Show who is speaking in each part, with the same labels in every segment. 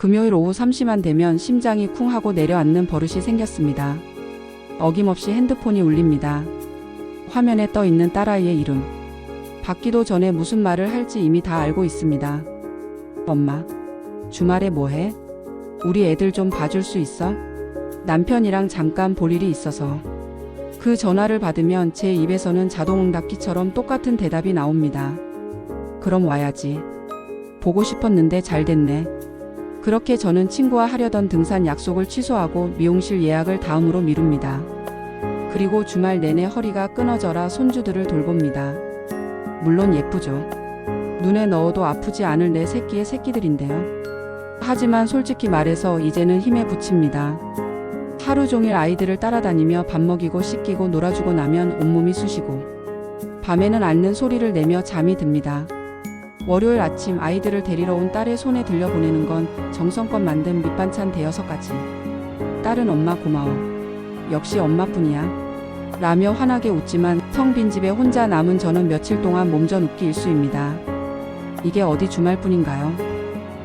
Speaker 1: 금요일 오후 3시만 되면 심장이 쿵 하고 내려앉는 버릇이 생겼습니다. 어김없이 핸드폰이 울립니다. 화면에 떠 있는 딸아이의 이름. 받기도 전에 무슨 말을 할지 이미 다 알고 있습니다. 엄마, 주말에 뭐 해? 우리 애들 좀 봐줄 수 있어? 남편이랑 잠깐 볼 일이 있어서. 그 전화를 받으면 제 입에서는 자동응답기처럼 똑같은 대답이 나옵니다. 그럼 와야지. 보고 싶었는데 잘 됐네. 그렇게 저는 친구와 하려던 등산 약속을 취소하고 미용실 예약을 다음으로 미룹니다. 그리고 주말 내내 허리가 끊어져라 손주들을 돌봅니다. 물론 예쁘죠. 눈에 넣어도 아프지 않을 내 새끼의 새끼들인데요. 하지만 솔직히 말해서 이제는 힘에 부칩니다. 하루 종일 아이들을 따라다니며 밥 먹이고 씻기고 놀아주고 나면 온몸이 쑤시고 밤에는 앓는 소리를 내며 잠이 듭니다. 월요일 아침 아이들을 데리러 온 딸의 손에 들려보내는 건 정성껏 만든 밑반찬 대여섯 가지. 딸은 엄마 고마워. 역시 엄마뿐이야. 라며 환하게 웃지만 텅빈 집에 혼자 남은 저는 며칠 동안 몸져 눕기 일수입니다. 이게 어디 주말뿐인가요?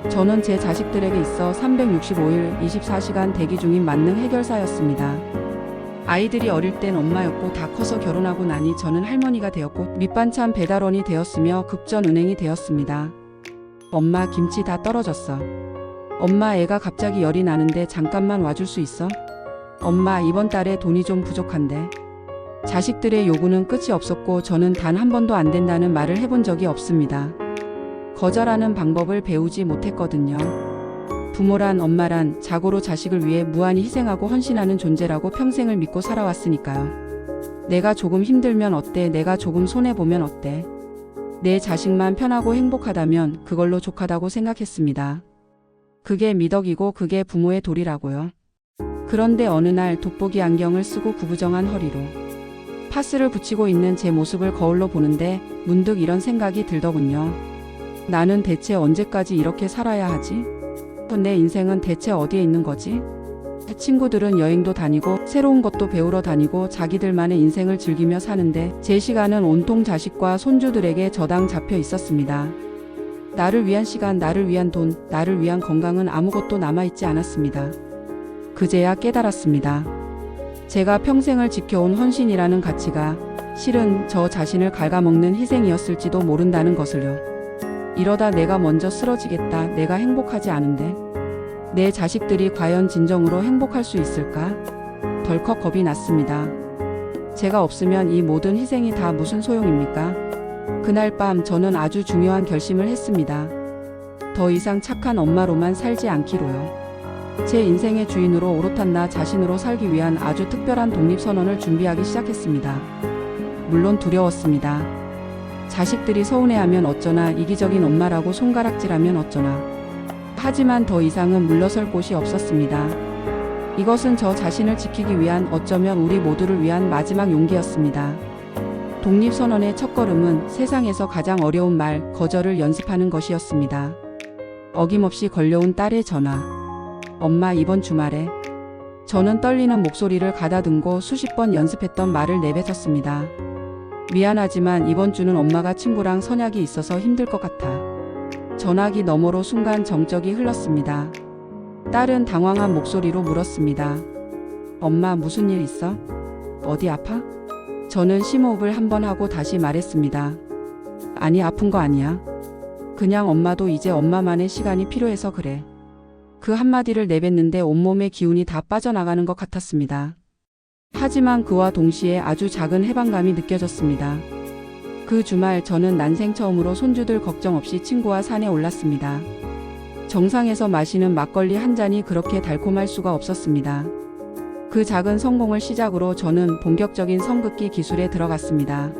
Speaker 1: 저는 제 자식들에게 있어 365일 24시간 대기 중인 만능 해결사였습니다. 아이들이 어릴 땐 엄마였고 다 커서 결혼하고 나니 저는 할머니가 되었고 밑반찬 배달원이 되었으며 급전 은행이 되었습니다. 엄마 김치 다 떨어졌어. 엄마 애가 갑자기 열이 나는데 잠깐만 와줄 수 있어? 엄마 이번 달에 돈이 좀 부족한데. 자식들의 요구는 끝이 없었고 저는 단 한 번도 안 된다는 말을 해본 적이 없습니다. 거절하는 방법을 배우지 못했거든요. 부모란 엄마란 자고로 자식을 위해 무한히 희생하고 헌신하는 존재라고 평생을 믿고 살아왔으니까요. 내가 조금 힘들면 어때? 내가 조금 손해보면 어때? 내 자식만 편하고 행복하다면 그걸로 족하다고 생각했습니다. 그게 미덕이고 그게 부모의 도리라고요. 그런데 어느 날 돋보기 안경을 쓰고 구부정한 허리로 파스를 붙이고 있는 제 모습을 거울로 보는데 문득 이런 생각이 들더군요. 나는 대체 언제까지 이렇게 살아야 하지? 내 인생은 대체 어디에 있는 거지? 친구들은 여행도 다니고 새로운 것도 배우러 다니고 자기들만의 인생을 즐기며 사는데 제 시간은 온통 자식과 손주들에게 저당 잡혀 있었습니다. 나를 위한 시간, 나를 위한 돈, 나를 위한 건강은 아무것도 남아있지 않았습니다. 그제야 깨달았습니다. 제가 평생을 지켜온 헌신이라는 가치가 실은 저 자신을 갉아먹는 희생이었을지도 모른다는 것을요. 이러다 내가 먼저 쓰러지겠다. 내가 행복하지 않은데. 내 자식들이 과연 진정으로 행복할 수 있을까? 덜컥 겁이 났습니다. 제가 없으면 이 모든 희생이 다 무슨 소용입니까? 그날 밤 저는 아주 중요한 결심을 했습니다. 더 이상 착한 엄마로만 살지 않기로요. 제 인생의 주인으로 오롯한 나 자신으로 살기 위한 아주 특별한 독립선언을 준비하기 시작했습니다. 물론 두려웠습니다. 자식들이 서운해하면 어쩌나 이기적인 엄마라고 손가락질하면 어쩌나. 하지만 더 이상은 물러설 곳이 없었습니다. 이것은 저 자신을 지키기 위한 어쩌면 우리 모두를 위한 마지막 용기였습니다. 독립선언의 첫걸음은 세상에서 가장 어려운 말, 거절을 연습하는 것이었습니다. 어김없이 걸려온 딸의 전화. 엄마 이번 주말에. 저는 떨리는 목소리를 가다듬고 수십 번 연습했던 말을 내뱉었습니다. 미안하지만 이번 주는 엄마가 친구랑 선약이 있어서 힘들 것 같아. 전화기 너머로 순간 정적이 흘렀습니다. 딸은 당황한 목소리로 물었습니다. 엄마 무슨 일 있어? 어디 아파? 저는 심호흡을 한 번 하고 다시 말했습니다. 아니 아픈 거 아니야. 그냥 엄마도 이제 엄마만의 시간이 필요해서 그래. 그 한마디를 내뱉는데 온몸의 기운이 다 빠져나가는 것 같았습니다. 하지만 그와 동시에 아주 작은 해방감이 느껴졌습니다. 그 주말 저는 난생 처음으로 손주들 걱정 없이 친구와 산에 올랐습니다. 정상에서 마시는 막걸리 한 잔이 그렇게 달콤할 수가 없었습니다. 그 작은 성공을 시작으로 저는 본격적인 성극기 기술에 들어갔습니다.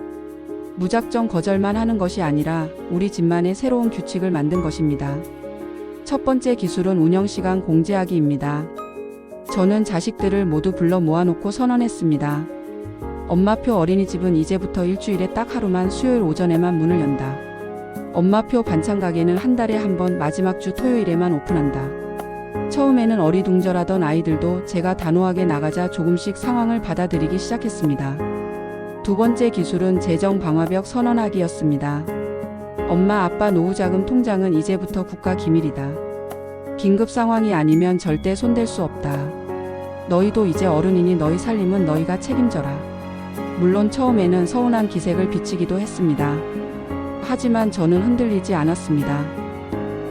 Speaker 1: 무작정 거절만 하는 것이 아니라 우리 집만의 새로운 규칙을 만든 것입니다. 첫 번째 기술은 운영시간 공제하기입니다. 저는 자식들을 모두 불러 모아놓고 선언했습니다. 엄마표 어린이집은 이제부터 일주일에 딱 하루만 수요일 오전에만 문을 연다. 엄마표 반찬 가게는 한 달에 한 번 마지막 주 토요일에만 오픈한다. 처음에는 어리둥절하던 아이들도 제가 단호하게 나가자 조금씩 상황을 받아들이기 시작했습니다. 두 번째 기술은 재정 방화벽 선언하기였습니다. 엄마 아빠 노후자금 통장은 이제부터 국가 기밀이다. 긴급 상황이 아니면 절대 손댈 수 없다. 너희도 이제 어른이니 너희 살림은 너희가 책임져라. 물론 처음에는 서운한 기색을 비치기도 했습니다. 하지만 저는 흔들리지 않았습니다.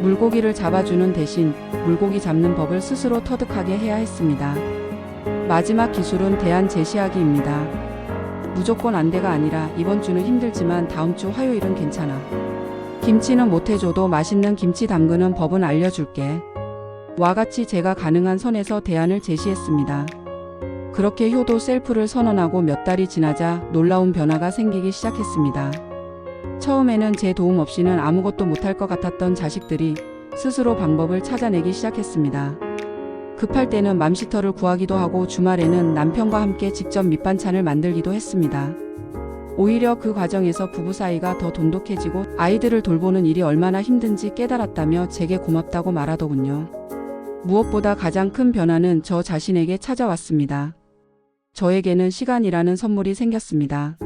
Speaker 1: 물고기를 잡아주는 대신 물고기 잡는 법을 스스로 터득하게 해야 했습니다. 마지막 기술은 대안 제시하기입니다. 무조건 안돼가 아니라 이번 주는 힘들지만 다음 주 화요일은 괜찮아. 김치는 못해줘도 맛있는 김치 담그는 법은 알려줄게. 와 같이 제가 가능한 선에서 대안을 제시했습니다. 그렇게 효도 셀프를 선언하고 몇 달이 지나자 놀라운 변화가 생기기 시작했습니다. 처음에는 제 도움 없이는 아무것도 못할 것 같았던 자식들이 스스로 방법을 찾아내기 시작했습니다. 급할 때는 맘시터를 구하기도 하고 주말에는 남편과 함께 직접 밑반찬을 만들기도 했습니다. 오히려 그 과정에서 부부 사이가 더 돈독해지고 아이들을 돌보는 일이 얼마나 힘든지 깨달았다며 제게 고맙다고 말하더군요. 무엇보다 가장 큰 변화는 저 자신에게 찾아왔습니다. 저에게는 시간이라는 선물이 생겼습니다.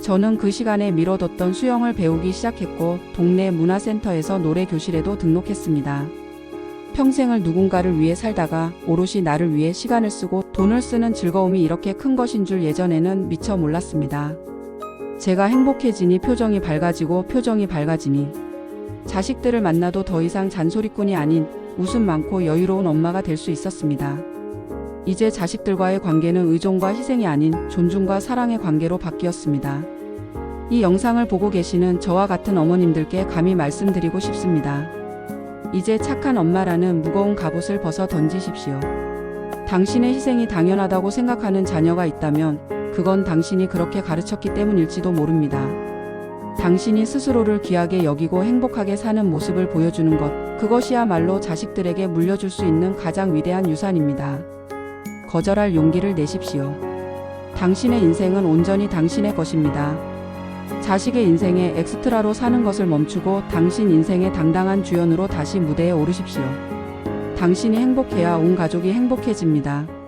Speaker 1: 저는 그 시간에 미뤄뒀던 수영을 배우기 시작했고 동네 문화센터에서 노래 교실에도 등록했습니다. 평생을 누군가를 위해 살다가 오롯이 나를 위해 시간을 쓰고 돈을 쓰는 즐거움이 이렇게 큰 것인 줄 예전에는 미처 몰랐습니다. 제가 행복해지니 표정이 밝아지고 표정이 밝아지니 자식들을 만나도 더 이상 잔소리꾼이 아닌 웃음 많고 여유로운 엄마가 될 수 있었습니다. 이제 자식들과의 관계는 의존과 희생이 아닌 존중과 사랑의 관계로 바뀌었습니다. 이 영상을 보고 계시는 저와 같은 어머님들께 감히 말씀드리고 싶습니다. 이제 착한 엄마라는 무거운 갑옷을 벗어 던지십시오. 당신의 희생이 당연하다고 생각하는 자녀가 있다면 그건 당신이 그렇게 가르쳤기 때문일지도 모릅니다. 당신이 스스로를 귀하게 여기고 행복하게 사는 모습을 보여주는 것, 그것이야말로 자식들에게 물려줄 수 있는 가장 위대한 유산입니다. 거절할 용기를 내십시오. 당신의 인생은 온전히 당신의 것입니다. 자식의 인생에 엑스트라로 사는 것을 멈추고 당신 인생의 당당한 주연으로 다시 무대에 오르십시오. 당신이 행복해야 온 가족이 행복해집니다.